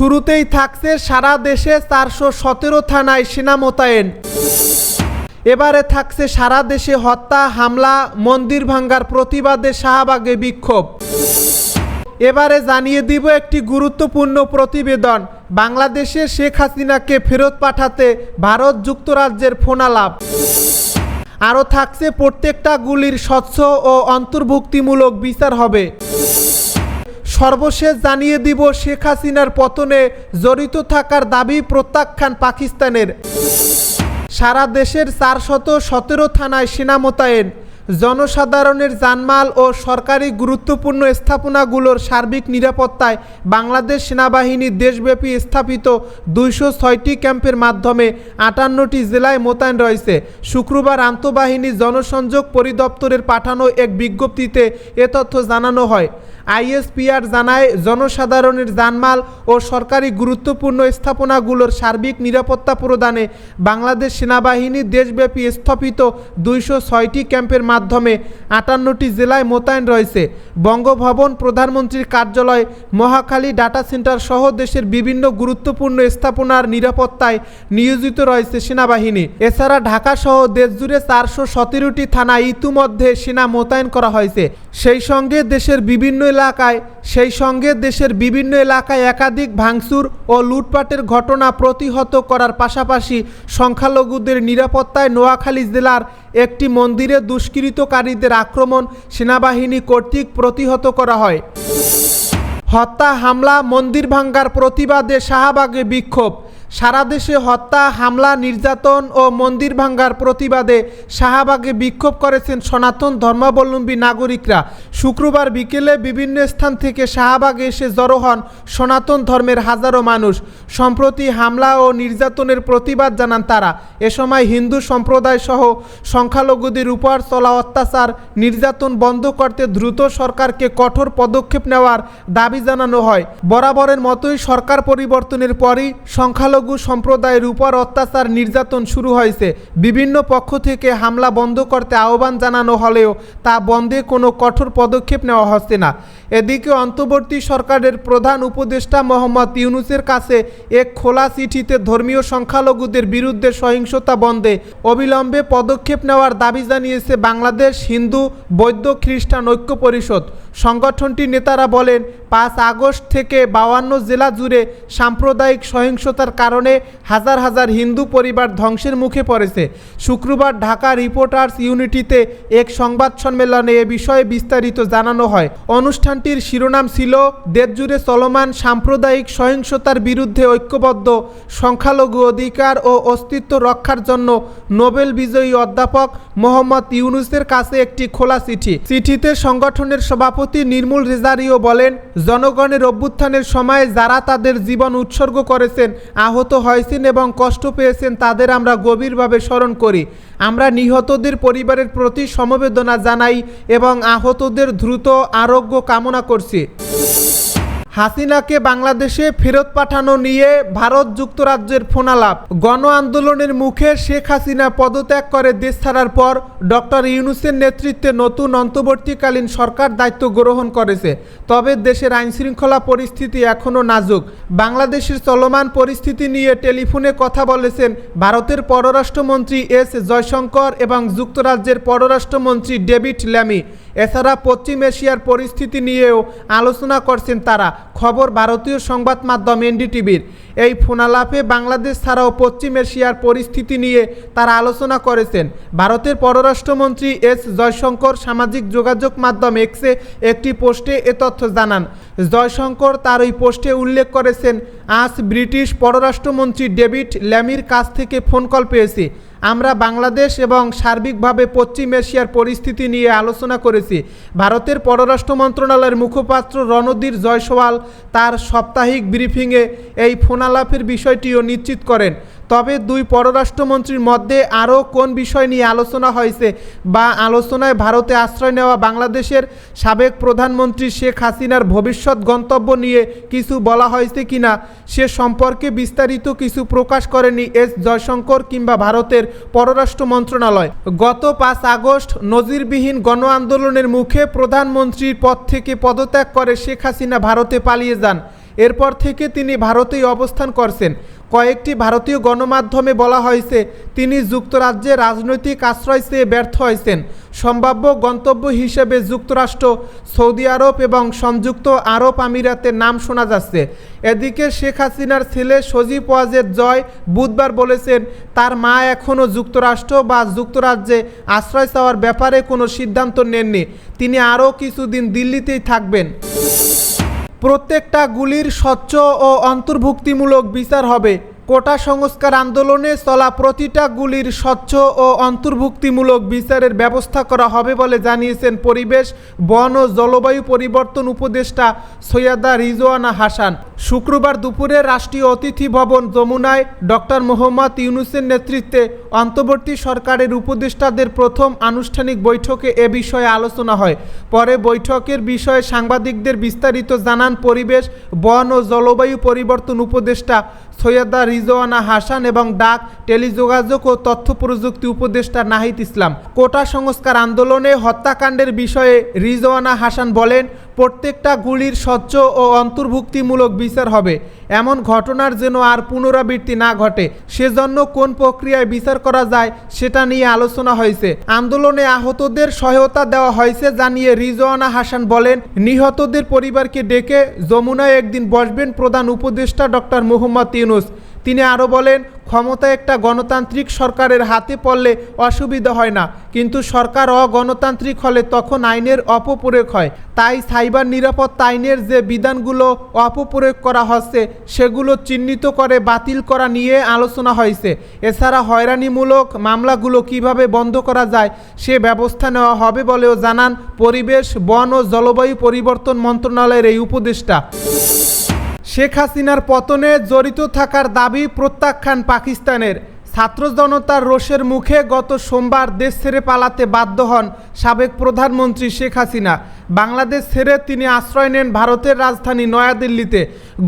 শুরুতেই থাকছে সারা দেশে চারশো সতেরো থানায় সেনা মোতায়েন। এবারে থাকছে সারা দেশে হত্যা, হামলা, মন্দির ভাঙ্গার প্রতিবাদে শাহবাগে বিক্ষোভ। এবারে জানিয়ে দিব একটি গুরুত্বপূর্ণ প্রতিবেদন। বাংলাদেশে শেখ হাসিনাকে ফেরত পাঠাতে ভারত যুক্তরাজ্যের ফোনালাপ। আরও থাকছে প্রত্যেকটা গুলির স্বচ্ছ ও অন্তর্ভুক্তিমূলক বিচার হবে। সর্বশেষ জানিয়ে দিব শেখ হাসিনার পতনে জড়িত থাকার দাবি প্রত্যাখ্যান পাকিস্তানের। সারা দেশের চারশত সতেরো থানায় সেনা মোতায়েন। জনসাধারণের জানমাল ও সরকারি গুরুত্বপূর্ণ স্থাপনাগুলোর সার্বিক নিরাপত্তায় বাংলাদেশ সেনাবাহিনী দেশব্যাপী স্থাপিত দুইশো ছয়টি ক্যাম্পের মাধ্যমে আটান্নটি জেলায় মোতায়েন রয়েছে। শুক্রবার আন্তঃবাহিনী জনসংযোগ পরিদপ্তরের পাঠানো এক বিজ্ঞপ্তিতে এ তথ্য জানানো হয়। আইএসপিআর জানায়, জনসাধারণের জানমাল ও সরকারি গুরুত্বপূর্ণ স্থাপনাগুলোর সার্বিক নিরাপত্তা প্রদানে বাংলাদেশ সেনাবাহিনী দেশব্যাপী স্থাপিত দুইশো ছয়টি ক্যাম্পের মাধ্যমে আটান্নটি জেলায় মোতায়েন রয়েছে। বঙ্গভবন প্রধানমন্ত্রীর কার্যালয়, মহাখালী ডাটা সেন্টার সহ দেশের বিভিন্ন গুরুত্বপূর্ণ স্থাপনার নিরাপত্তায় নিয়োজিত রয়েছে সেনাবাহিনী। এছাড়া ঢাকা সহ দেশজুড়ে চারশো সতেরোটি থানায় ইতিমধ্যে সেনা মোতায়েন করা হয়েছে। সেই সঙ্গে দেশের বিভিন্ন এলাকায়, সেই সঙ্গে দেশের বিভিন্ন এলাকায় একাধিক ভাঙচুর ও লুটপাটের ঘটনা প্রতিহত করার পাশাপাশি সংখ্যালঘুদের নিরাপত্তায় নোয়াখালী জেলার একটি মন্দিরে দুষ্কৃতকারীদের আক্রমণ সেনাবাহিনী কর্তৃক প্রতিহত করা হয়। হত্যা হামলা মন্দির ভাঙ্গার প্রতিবাদে শাহবাগে বিক্ষোভ। সারা দেশে হত্যা, হামলা, নির্যাতন ও মন্দির ভাঙ্গার প্রতিবাদে শাহবাগে বিক্ষোভ করেছেন সনাতন ধর্মাবলম্বী নাগরিকরা। শুক্রবার বিকেলে বিভিন্ন স্থান থেকে শাহবাগে এসে জড়ো হন সনাতন ধর্মের হাজারো মানুষ। সম্প্রতি হামলা ও নির্যাতনের প্রতিবাদ জানান তারা। এ সময় হিন্দু সম্প্রদায় সহ সংখ্যালঘুদের উপর চলা অত্যাচার, নির্যাতন বন্ধ করতে দ্রুত সরকারকে কঠোর পদক্ষেপ নেওয়ার দাবি জানানো হয়। বরাবরের মতোই সরকার পরিবর্তনের পরই সংখ্যালঘু সম্প্রদায়ের উপর অত্যাচার নির্যাতন শুরু হয়েছে। বিভিন্ন পক্ষ থেকে হামলা বন্ধ করতে আহ্বান জানানো হলেও তা বন্ধে কোনো কঠোর পদক্ষেপ নেওয়া হচ্ছে না। এদিকে অন্তর্বর্তী সরকারের প্রধান উপদেষ্টা মোহাম্মদ ইউনুসের কাছে এক খোলা চিঠিতে ধর্মীয় সংখ্যালঘুদের বিরুদ্ধে সহিংসতা বন্ধে অবিলম্বে পদক্ষেপ নেওয়ার দাবি জানিয়েছে বাংলাদেশ হিন্দু, বৌদ্ধ, খ্রিস্টান ঐক্য পরিষদ। সংগঠনটির নেতারা বলেন, পাঁচ আগস্ট থেকে বাউান্ন জেলা জুড়ে সাম্প্রদায়িক সহিংসতার কারণে হাজার হাজার হিন্দু পরিবার ধ্বংসের মুখে পড়েছে। শুক্রবার ঢাকা রিপোর্টার্স ইউনিটিতে এক সংবাদ সম্মেলনে এ বিষয়ে বিস্তারিত জানানো হয়। অনুষ্ঠানটির শিরোনাম ছিল, দেশজুড়ে চলমান সাম্প্রদায়িক সহিংসতার বিরুদ্ধে ঐক্যবদ্ধ, সংখ্যালঘু অধিকার ও অস্তিত্ব রক্ষার জন্য নোবেল বিজয়ী অধ্যাপক মোহাম্মদ ইউনুসের কাছে একটি খোলা চিঠি। চিঠিতে সংগঠনের সভাপতি নির্মূল রেজারিও বলেন, জনগণের অভ্যুত্থানের সময় যারা তাদের জীবন উৎসর্গ করেছেন, আহত হয়েছেন এবং কষ্ট পেয়েছেন, তাদের আমরা গভীরভাবে স্মরণ করি। আমরা নিহতদের পরিবারের প্রতি সমবেদনা জানাই এবং আহতদের দ্রুত আরোগ্য কামনা করছি। হাসিনাকে বাংলাদেশে ফেরত পাঠানো নিয়ে ভারত যুক্তরাজ্যের ফোনালাপ। গণ আন্দোলনের মুখে শেখ হাসিনা পদত্যাগ করে দেশ ছাড়ার পর ডক্টর ইউনুসের নেতৃত্বে নতুন অন্তর্বর্তীকালীন সরকার দায়িত্ব গ্রহণ করেছে। তবে দেশের আইনশৃঙ্খলা পরিস্থিতি এখনও নাজুক। বাংলাদেশের চলমান পরিস্থিতি নিয়ে টেলিফোনে কথা বলেছেন ভারতের পররাষ্ট্রমন্ত্রী এস জয়শঙ্কর এবং যুক্তরাজ্যের পররাষ্ট্রমন্ত্রী ডেভিড ল্যামি। এছাড়া পশ্চিম এশিয়ার পরিস্থিতি নিয়েও আলোচনা করছেন তারা। খবর ভারতীয় সংবাদ মাধ্যম এনডিটিভির। এই ফোনালাপে বাংলাদেশ ছাড়াও পশ্চিম এশিয়ার পরিস্থিতি নিয়ে তারা আলোচনা করেছেন। ভারতের পররাষ্ট্রমন্ত্রী এস জয়শঙ্কর সামাজিক যোগাযোগ মাধ্যম এক্সে একটি পোস্টে এ তথ্য জানান। জয়শঙ্কর তার ওই পোস্টে উল্লেখ করেছেন, আজ ব্রিটিশ পররাষ্ট্রমন্ত্রী ডেভিড ল্যামির কাছ থেকে ফোন কল পেয়েছি। আমরা বাংলাদেশ এবং সার্বিকভাবে পশ্চিম এশিয়ার পরিস্থিতি নিয়ে আলোচনা করেছি। ভারতের পররাষ্ট্র মন্ত্রণালয়ের মুখপাত্র রণধীর জয়সওয়াল তার সাপ্তাহিক ব্রিফিংয়ে এই ফোনালাপের বিষয়টিও নিশ্চিত করেন। তবে দুই পররাষ্ট্রমন্ত্রীর মধ্যে আরও কোন বিষয় নিয়ে আলোচনা হয়েছে বা আলোচনায় ভারতে আশ্রয় নেওয়া বাংলাদেশের সাবেক প্রধানমন্ত্রী শেখ হাসিনার ভবিষ্যৎ গন্তব্য নিয়ে কিছু বলা হয়েছে কিনা সে সম্পর্কে বিস্তারিত কিছু প্রকাশ করেনি এস জয়শঙ্কর কিংবা ভারতের পররাষ্ট্র মন্ত্রণালয়। গত পাঁচ আগস্ট নজিরবিহীন গণ আন্দোলনের মুখে প্রধানমন্ত্রীর পদ থেকে পদত্যাগ করে শেখ হাসিনা ভারতে পালিয়ে যান। এরপর থেকে তিনি ভারতেই অবস্থান করছেন। কয়েকটি ভারতীয় গণমাধ্যমে বলা হয়েছে, তিনি যুক্তরাজ্যে রাজনৈতিক আশ্রয় চেয়ে ব্যর্থ হয়েছেন। সম্ভাব্য গন্তব্য হিসেবে যুক্তরাষ্ট্র, সৌদি আরব এবং সংযুক্ত আরব আমিরাতের নাম শোনা যাচ্ছে। এদিকে শেখ হাসিনার ছেলে সজীব ওয়াজেদ জয় বুধবার বলেছেন, তার মা এখনও যুক্তরাষ্ট্র বা যুক্তরাজ্যে আশ্রয় চাওয়ার ব্যাপারে কোনো সিদ্ধান্ত নেননি। তিনি আরও কিছুদিন দিল্লিতেই থাকবেন। প্রত্যেকটা গুলির স্বচ্ছ ও অন্তর্ভুক্তিমূলক বিচার হবে। কোটা সংস্কার আন্দোলনে চলা প্রতিটা গুলির স্বচ্ছ ও অন্তর্ভুক্তিমূলক বিচারের ব্যবস্থা করা হবে বলে জানিয়েছেন পরিবেশ, বন ও জলবায়ু পরিবর্তন উপদেষ্টা সৈয়দা রিজওয়ানা হাসান। শুক্রবার দুপুরে রাষ্ট্রীয় অতিথি ভবন যমুনায় ডক্টর মোহাম্মদ ইউনুসের নেতৃত্বে অন্তর্বর্তী সরকারের উপদেষ্টাদের প্রথম আনুষ্ঠানিক বৈঠকে এ বিষয়ে আলোচনা হয়। পরে বৈঠকের বিষয়ে সাংবাদিকদের বিস্তারিত জানান পরিবেশ, বন ও জলবায়ু পরিবর্তন উপদেষ্টা সৈয়দা রিজওয়ানা হাসান এবং ডাক, টেলিযোগাযোগ ও তথ্য প্রযুক্তি উপদেষ্টা নাহিদ ইসলাম। কোটা সংস্কার আন্দোলনে হত্যাকাণ্ডের বিষয়ে রিজওয়ানা হাসান বলেন প্রত্যেকটা গুলির স্বচ্ছ ও অন্তর্ভুক্তিমূলক বিচার হবে। এমন ঘটনার যেন আর পুনরাবৃত্তি না ঘটে, সেজন্য কোন প্রক্রিয়ায় বিচার করা যায় সেটা নিয়ে আলোচনা হয়েছে। আন্দোলনে আহতদের সহায়তা দেওয়া হয়েছে জানিয়ে রিজওয়ানা হাসান বলেন, নিহতদের পরিবারকে ডেকে যমুনায় একদিন বসবেন প্রধান উপদেষ্টা ডক্টর মোহাম্মদ ইউনুস। তিনি আরও বলেন ক্ষমতা একটা গণতান্ত্রিক সরকারের হাতে পড়লে অসুবিধা হয় না। কিন্তু সরকার অগণতান্ত্রিক হলে তখন আইনের অপপ্রয়োগ হয়। তাই সাইবার নিরাপত্তা আইনের যে বিধানগুলো অপপ্রয়োগ করা হচ্ছে, সেগুলো চিহ্নিত করে বাতিল করা নিয়ে আলোচনা হয়েছে। এছাড়া হয়রানিমূলক মামলাগুলো কীভাবে বন্ধ করা যায়, সে ব্যবস্থা নেওয়া হবে বলেও জানান পরিবেশ, বন ও জলবায়ু পরিবর্তন মন্ত্রণালয়ের এই উপদেষ্টা। শেখ হাসিনার পতনে জড়িত থাকার দাবি প্রত্যাখ্যান পাকিস্তানের। ছাত্র জনতার রোষের মুখে গত সোমবার দেশ ছেড়ে পালাতে বাধ্য হন সাবেক প্রধানমন্ত্রী শেখ হাসিনা। বাংলাদেশ ছেড়ে তিনি আশ্রয় নেন ভারতের রাজধানী নয়াদিল্লিতে।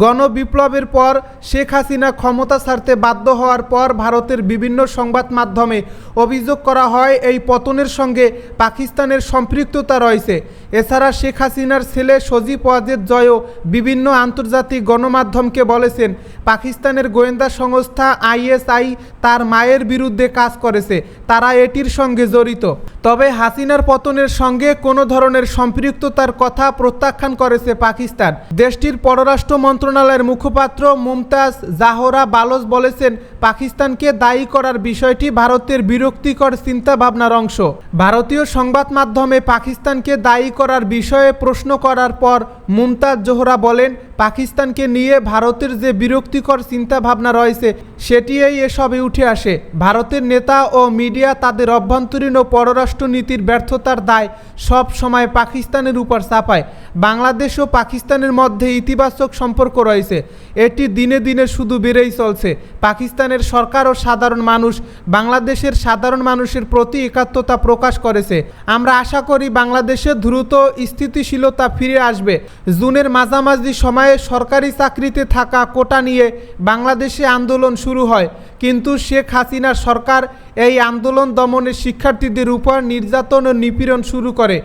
গণবিপ্লবের পর শেখ হাসিনা ক্ষমতা ছাড়তে বাধ্য হওয়ার পর ভারতের বিভিন্ন সংবাদ মাধ্যমে অভিযোগ করা হয়, এই পতনের সঙ্গে পাকিস্তানের সম্পৃক্ততা রয়েছে। এছাড়া শেখ হাসিনার ছেলে সজীব ওয়াজেদ জয়ও বিভিন্ন আন্তর্জাতিক গণমাধ্যমকে বলেছেন, পাকিস্তানের গোয়েন্দা সংস্থা আইএসআই তার মায়ের বিরুদ্ধে কাজ করেছে, তারা এটির সঙ্গে জড়িত। তবে হাসিনার পতনের সঙ্গে কোনো ধরনের সম্পৃক্ততার কথা প্রত্যাখ্যান করেছে পাকিস্তান। দেশটির পররাষ্ট্র মন্ত্রণালয়ের মুখপাত্র মুমতাজ জাহরা বালোচ বলেছেন, পাকিস্তানকে দায়ী করার বিষয়টি ভারতের বিরক্তিকর চিন্তাভাবনার অংশ। ভারতীয় সংবাদ মাধ্যমে পাকিস্তানকে দায়ী করার বিষয়ে প্রশ্ন করার পর মুমতাজ জোহরা বলেন, পাকিস্তানকে নিয়ে ভারতের যে বিরক্তিকর চিন্তাভাবনা রয়েছে সেটিই এসবে উঠে আসে। ভারতের নেতা ও মিডিয়া তাদের অভ্যন্তরীণ ও পররাষ্ট্রনীতির ব্যর্থতার দায় সব সময় পাকিস্তানের উপর চাপায়। বাংলাদেশ ও পাকিস্তানের মধ্যে ইতিবাচক সম্পর্ক রয়েছে। এটি দিনে দিনে শুধু বেড়েই চলছে। পাকিস্তানের সরকার ও সাধারণ মানুষ বাংলাদেশের সাধারণ মানুষের প্রতি একাত্মতা প্রকাশ করেছে। আমরা আশা করি বাংলাদেশে দ্রুত স্থিতিশীলতা ফিরে আসবে। জুনের মাঝামাঝি সময়ে সরকারি চাকরিতে থাকা কোটা নিয়ে বাংলাদেশে আন্দোলন শুরু হয়। কিন্তু শেখ হাসিনার সরকার এই আন্দোলন দমনে শিক্ষার্থীদের উপর নির্যাতন ও নিপীড়ন শুরু করে।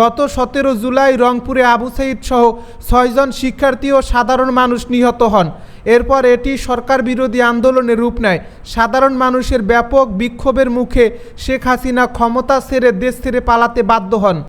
গত সতেরো জুলাই রংপুরে আবু সাইদ সহ ছয়জন শিক্ষার্থী ও সাধারণ মানুষ নিহত হন। এরপর এটি সরকার বিরোধী আন্দোলনে রূপ নেয়। সাধারণ মানুষের ব্যাপক বিক্ষোভের মুখে শেখ হাসিনা ক্ষমতা ছেড়ে দেশ ছেড়ে পালাতে বাধ্য হন।